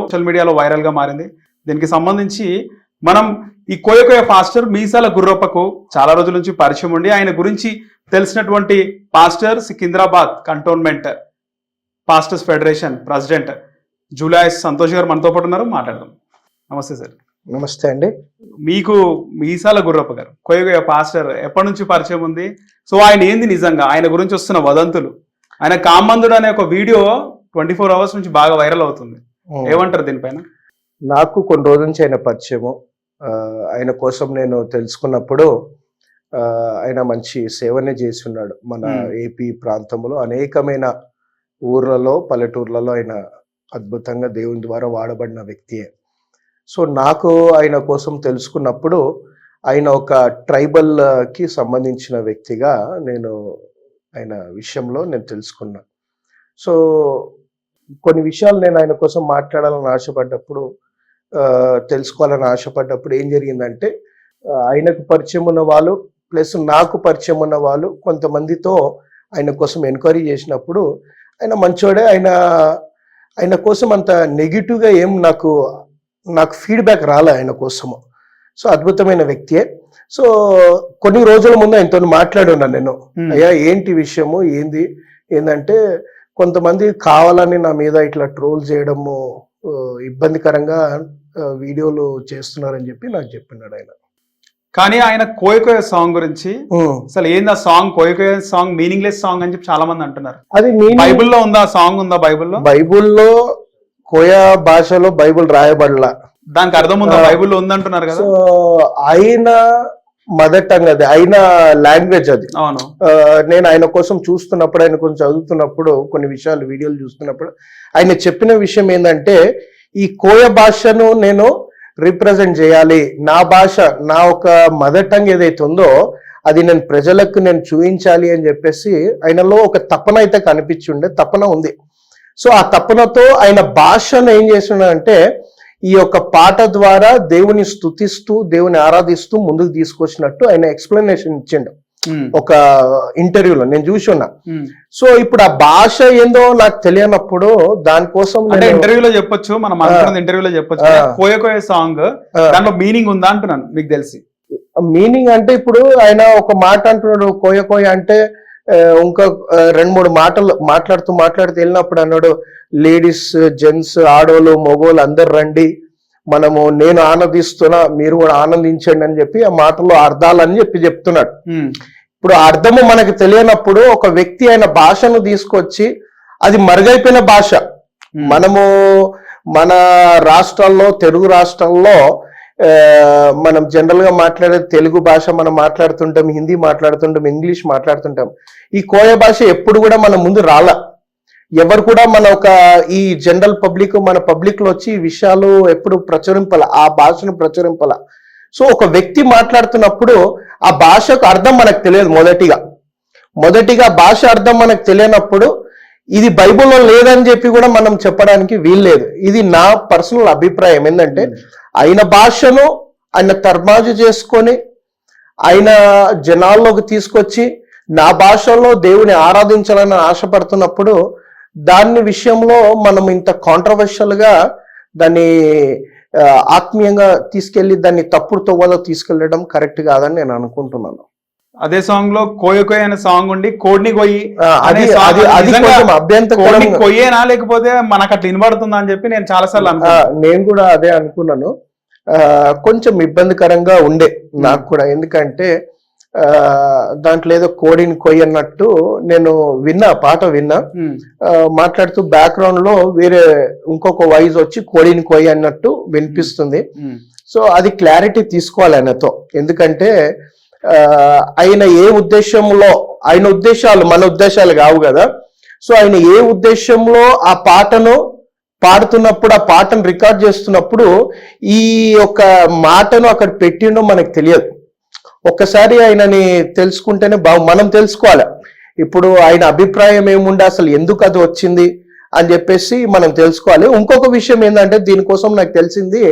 Social మీడియాలో వైరల్గా మారింది. దీనికి సంబంధించి మనం ఈ కోయకోయ పాస్టర్ మీసాల గుర్రప్పకు చాలా రోజుల నుంచి పరిచయం ఉండి ఆయన గురించి తెలిసినటువంటి pastor Secunderabad cantonment pastors federation president Julius Santosh garu మనతో పాటు ఉన్నారు. మాట్లాడదాం. నమస్తే సార్. నమస్తే అండి. మీకు మీసాల గుర్రప్ప గారు కోయకోయ పాస్టర్ ఎప్పటి నుంచి పరిచయం ఉంది? సో ఆయన ఏంది నిజంగా? ఆయన గురించి వస్తున్న వదంతులు. ఆయన కామందుడు అనే ఒక వీడియో ట్వంటీ ఫోర్ అవర్స్ నుంచి బాగా వైరల్ అవుతుంది. ఏమంటారు దీనిపైన? నాకు కొన్ని రోజుల నుంచి ఆయన పరిచయము. ఆయన కోసం నేను తెలుసుకున్నప్పుడు ఆయన మంచి సేవనే చేసి ఉన్నాడు మన. ఏపీ ప్రాంతంలో అనేకమైన ఊర్లలో పల్లెటూర్లలో ఆయన అద్భుతంగా దేవుని ద్వారా వాడబడిన వ్యక్తియే. సో నాకు ఆయన కోసం తెలుసుకున్నప్పుడు ఆయన ఒక ట్రైబల్ ఆ, కి సంబంధించిన వ్యక్తిగా నేను ఆయన విషయంలో నేను తెలుసుకున్నా. సో కొన్ని విషయాలు నేను ఆయన కోసం మాట్లాడాలని ఆశపడ్డప్పుడు తెలుసుకోవాలని ఆశపడ్డప్పుడు ఏం జరిగిందంటే ఆయనకు పరిచయం ఉన్న వాళ్ళు ప్లస్ నాకు పరిచయం ఉన్న వాళ్ళు కొంతమందితో ఆయన కోసం ఎంక్వైరీ చేసినప్పుడు ఆయన మంచోడే ఆయన ఆయన కోసం అంత నెగిటివ్గా ఏం నాకు నాకు ఫీడ్బ్యాక్ రాలే ఆయన కోసము. సో అద్భుతమైన వ్యక్తియే. సో కొన్ని రోజుల ముందు ఆయనతో మాట్లాడి ఉన్నాను నేను. అయ్యా ఏంటి విషయము? ఏంది? ఏంటంటే కొంతమంది కావాలని నా మీద ఇట్లా ట్రోల్ చేయడము ఇబ్బందికరంగా వీడియోలు చేస్తున్నారని చెప్పి నాకు చెప్పినాడు ఆయన. కానీ ఆయన కోయకోయ సాంగ్ గురించి. అసలు ఏంది ఆ song? Koya koya song meaningless song అని చెప్పి చాలా మంది అంటున్నారు. అది బైబిల్లో ఉందా ఆ సాంగ్ ఉందా బైబిల్లో? బైబిల్లో కోయా భాషలో బైబిల్ రాయబడలా. దానికి అర్థం ఉందా. బైబిల్లో ఉందంటున్నారు కదా. ఆయన మదర్ టంగ్ అది ఆయన లాంగ్వేజ్ అది. నేను ఆయన కోసం చూస్తున్నప్పుడు ఆయన కొంచెం చదువుతున్నప్పుడు కొన్ని విషయాలు వీడియోలు చూస్తున్నప్పుడు ఆయన చెప్పిన విషయం ఏంటంటే ఈ కోయ భాషను నేను రిప్రజెంట్ చేయాలి. నా భాష నా ఒక మదర్ టంగ్ ఏదైతే ఉందో అది నేను ప్రజలకు నేను చూపించాలి అని చెప్పేసి ఆయనలో ఒక తపన అయితే కనిపించి ఉండే తపన ఉంది. సో ఆ తపనతో ఆయన భాషను ఏం చేస్తున్నాడంటే ఈ యొక్క పాట ద్వారా దేవుని స్తుతిస్తూ దేవుని ఆరాధిస్తూ ముందుకు తీసుకొచ్చినట్టు ఆయన ఎక్స్ప్లెనేషన్ ఇచ్చిండు. ఉమ్, ఒక ఇంటర్వ్యూలో నేను చూసి ఉన్నా. ఉమ్. సో ఇప్పుడు ఆ భాష ఏందో నాకు తెలియనప్పుడు దానికోసం అంటే ఇంటర్వ్యూలో చెప్పొచ్చు మనం అనుకున్నది ఇంటర్వ్యూలో చెప్పొచ్చు ఆ. కోయకోయ సాంగ్ దాంట్లో మీనింగ్ ఉందా అంటున్నాను మీకు తెలిసి. మీనింగ్ అంటే ఇప్పుడు ఆయన ఒక మాట అంటున్నాడు కోయ కోయ అంటే ఇంకా రెండు మూడు మాటలు మాట్లాడుతూ మాట్లాడుతూ వెళ్ళినప్పుడు అన్నాడు లేడీస్ జెంట్స్ ఆడోళ్ళు మగోళ్ళు అందరు రండి. మనము నేను ఆనందిస్తున్నా మీరు కూడా ఆనందించండి అని చెప్పి ఆ మాటలో అర్థాలని చెప్పి చెప్తున్నాడు. ఇప్పుడు ఆ అర్థము మనకు తెలియనప్పుడు ఒక వ్యక్తి ఆయన భాషను తీసుకొచ్చి అది మరుగైపోయిన భాష. మనము మన రాష్ట్రాల్లో తెలుగు రాష్ట్రాల్లో మనం జనరల్గా మాట్లాడే తెలుగు భాష మనం మాట్లాడుతుంటాం హిందీ మాట్లాడుతుంటాం ఇంగ్లీష్ మాట్లాడుతుంటాం. ఈ కోయ భాష ఎప్పుడు కూడా మన ముందు రాల. ఎవరు కూడా మన ఒక ఈ జనరల్ పబ్లిక్ మన పబ్లిక్లో వచ్చి విషయాలు ఎప్పుడు ప్రచురింపల ఆ భాషను ప్రచురింపల. సో ఒక వ్యక్తి మాట్లాడుతున్నప్పుడు ఆ భాషకు అర్థం మనకు తెలియదు మొదటిగా. మొదటిగా భాష అర్థం మనకు తెలియనప్పుడు ఇది బైబిల్లో లేదని చెప్పి కూడా మనం చెప్పడానికి వీల్లేదు. ఇది నా పర్సనల్ అభిప్రాయం. ఏంటంటే ఆయన భాషను ఆయన తర్మాజు చేసుకొని ఆయన జనాల్లోకి తీసుకొచ్చి నా భాషలో దేవుని ఆరాధించాలని ఆశపడుతున్నప్పుడు దాని విషయంలో మనం ఇంత కాంట్రవర్షియల్గా దాన్ని ఆత్మీయంగా తీసుకెళ్ళి దాన్ని తప్పుడు తవ్వలో తీసుకెళ్ళడం కరెక్ట్ కాదని నేను అనుకుంటున్నాను. అదే సాంగ్లో కోయకోయ అనే సాంగ్ ఉండి కోడ్ని కొయ్యి అది కొంచెం అభ్యంతరం కొయ్యేనా లేకపోతే మనకు అట్లా వినబడుతుందా అని చెప్పి నేను చాలా సార్లు నేను కూడా అదే అనుకున్నాను. కొంచెం ఇబ్బందికరంగా ఉండే నాకు కూడా. ఎందుకంటే దాంట్లో ఏదో కోడిని కొయ్యన్నట్టు నేను విన్నా పాట విన్నా. మాట్లాడుతూ బ్యాక్గ్రౌండ్లో వేరే ఇంకొక వాయిస్ వచ్చి కోడిని కొయ్య అన్నట్టు వినిపిస్తుంది. సో అది క్లారిటీ తీసుకోవాలి ఆయనతో. ఎందుకంటే ఆయన ఏ ఉద్దేశంలో ఆయన ఉద్దేశాలు మన ఉద్దేశాలు కావు కదా. సో ఆయన ఏ ఉద్దేశంలో ఆ పాటను పాడుతున్నప్పుడు ఆ పాటను రికార్డ్ చేస్తున్నప్పుడు ఈ యొక్క మాటను అక్కడ పెట్టిండో మనకు తెలియదు. ఒక్కసారి ఆయనని తెలుసుకుంటేనే బాగు మనం తెలుసుకోవాలి. ఇప్పుడు ఆయన అభిప్రాయం ఏముండే అసలు ఎందుకు అది వచ్చింది అని చెప్పేసి మనం తెలుసుకోవాలి. ఇంకొక విషయం ఏంటంటే దీనికోసం నాకు తెలిసింది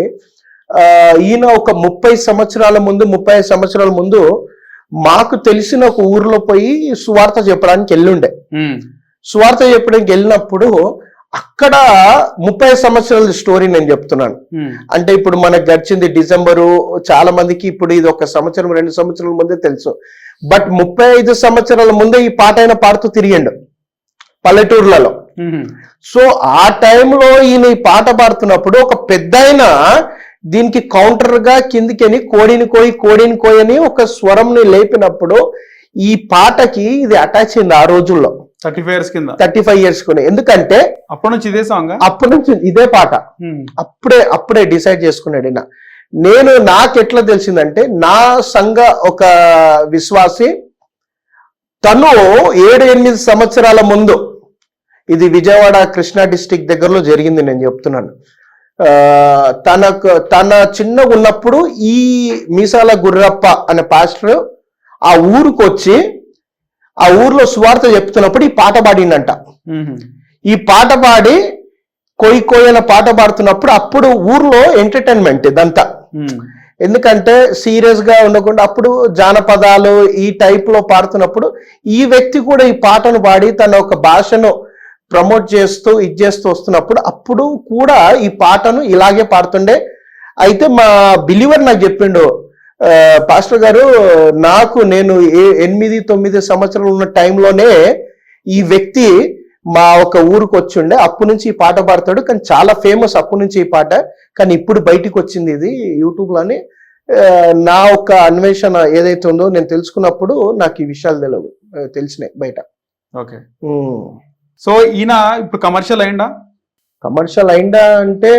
ఈయన ఒక ముప్పై సంవత్సరాల ముందు ముప్పై ఐదు సంవత్సరాల ముందు మాకు తెలిసిన ఒక ఊర్లో పోయి సువార్త చెప్పడానికి వెళ్ళుండే సువార్త చెప్పడానికి వెళ్ళినప్పుడు అక్కడ ముప్పై సంవత్సరాల స్టోరీ నేను చెప్తున్నాను. అంటే ఇప్పుడు మనకు గడిచింది డిసెంబరు చాలా మందికి ఇప్పుడు ఇది ఒక సంవత్సరం రెండు సంవత్సరాల ముందే తెలుసు. బట్ ముప్పై ఐదు సంవత్సరాల ముందే ఈ పాట ఆయన పాడుతూ తిరిగిండు పల్లెటూర్లలో. సో ఆ టైంలో ఈయన ఈ పాట పాడుతున్నప్పుడు ఒక పెద్ద దీనికి కౌంటర్గా కిందికని కోడిని కోయి కోడిని కోయి అని ఒక స్వరంని లేపినప్పుడు ఈ పాటకి ఇది అటాచ్ అయింది ఆ రోజుల్లో. థర్టీ ఫైవ్ ఇయర్స్ కింద. థర్టీ ఫైవ్ ఇయర్స్ కొని ఎందుకంటే అప్పటి నుంచి ఇదే సాంగ్ అప్పటి నుంచి ఇదే పాట. అప్పుడే అప్పుడే డిసైడ్ చేసుకున్నాడు ఈయన. నేను నాకు ఎట్లా తెలిసిందంటే నా సంఘ ఒక విశ్వాసి తను ఏడు ఎనిమిది సంవత్సరాల ముందు ఇది విజయవాడ కృష్ణా డిస్టిక్ దగ్గరలో జరిగింది నేను చెప్తున్నాను. తనకు తన చిన్నగా ఉన్నప్పుడు ఈ మీసాల గుర్రప్ప అనే పాస్టర్ ఆ ఊరికి వచ్చి ఆ ఊర్లో సువార్త చెప్తున్నప్పుడు ఈ పాట పాడిండంట. ఈ పాట పాడి కొయ్యి కొయ్యి అనే పాట పాడుతున్నప్పుడు అప్పుడు ఊర్లో ఎంటర్టైన్మెంట్ ఇదంతా. ఎందుకంటే సీరియస్గా ఉండకుండా అప్పుడు జానపదాలు ఈ టైప్లో పాడుతున్నప్పుడు ఈ వ్యక్తి కూడా ఈ పాటను పాడి తన ఒక భాషను ప్రమోట్ చేస్తూ ఇది చేస్తూ వస్తున్నప్పుడు అప్పుడు కూడా ఈ పాటను ఇలాగే పాడుతుండే. అయితే మా బిలీవర్ నాకు చెప్పిండు "ఆ, పాస్టర్ గారు నాకు నేను ఏ ఎనిమిది తొమ్మిది సంవత్సరాలు ఉన్న టైంలోనే ఈ వ్యక్తి మా ఒక ఊరికి వచ్చిండే. అప్పటి నుంచి ఈ పాట పాడతాడు. కానీ చాలా ఫేమస్ అప్పటి నుంచి ఈ పాట. కానీ ఇప్పుడు బయటికి వచ్చింది ఇది యూట్యూబ్లోని ఆ, నా ఒక అన్వేషణ ఏదైతే ఉందో నేను తెలుసుకున్నప్పుడు నాకు ఈ విషయాలు తెలియవు తెలిసినాయి బయట. ఓకే. సో ఈయన ఇప్పుడు కమర్షియల్ అయిందా కమర్షియల్ అయిందా అంటే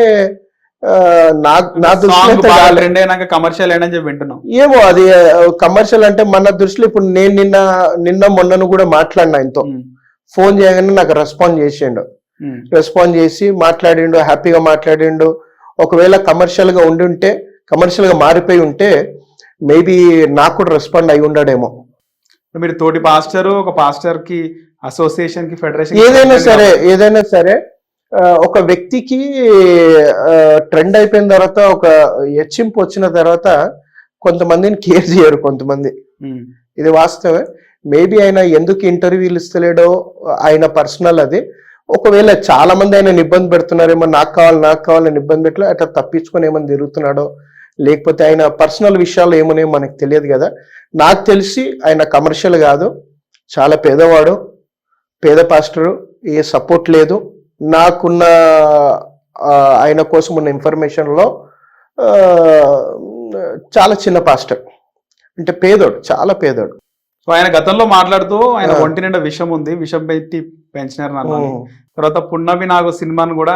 నా దృష్టిలో కమర్షియల్ అయిందని చెప్పి వింటున్నాం. ఏమో అది కమర్షియల్ అంటే మన దృష్టిలో ఇప్పుడు నేను నిన్న నిన్న మొన్నను కూడా మాట్లాడినా ఆయనతో. ఫోన్ చేయగానే నాకు రెస్పాండ్ చేసిండు. రెస్పాండ్ చేసి మాట్లాడిండు హ్యాపీగా మాట్లాడిండు. ఒకవేళ కమర్షియల్గా ఉండి ఉంటే కమర్షియల్గా మారిపోయి ఉంటే మేబీ నాకు కూడా రెస్పాండ్ అయి ఉండడేమో. మీరు తోటి పాస్టర్ ఒక పాస్టర్కి అసోసియేషన్కి ఫెడరేషన్ ఏదైనా సరే ఏదైనా సరే ఒక వ్యక్తికి ట్రెండ్ అయిపోయిన తర్వాత ఒక హెచ్చింపు వచ్చిన తర్వాత కొంతమందిని కేర్ చేయరు కొంతమంది. ఇది వాస్తవే మేబీ ఆయన ఎందుకు ఇంటర్వ్యూలు ఇస్తలేడో ఆయన పర్సనల్ అది. ఒకవేళ చాలా మంది ఆయన ఇబ్బంది పెడుతున్నారేమో నాకు కావాలి నాకు కావాలని ఇబ్బంది పెట్టలే అట్లా తప్పించుకొని ఏమైనా తిరుగుతున్నాడో లేకపోతే ఆయన పర్సనల్ విషయాలు ఏమోనేమో మనకు తెలియదు కదా. నాకు తెలిసి ఆయన కమర్షియల్ కాదు చాలా పేదవాడు పేద పాస్టరు ఏ సపోర్ట్ లేదు. నాకున్న ఆయన కోసం ఉన్న ఇన్ఫర్మేషన్లో చాలా చిన్న పాస్టర్. అంటే పేదోడు చాలా పేదోడు. సో ఆయన గతంలో మాట్లాడుతూ ఆయన. ఒంటి నిండా విషం ఉంది. విషం పెట్టి పెంచినారు నన్ను. తర్వాత పున్నమి నాగు సినిమాను కూడా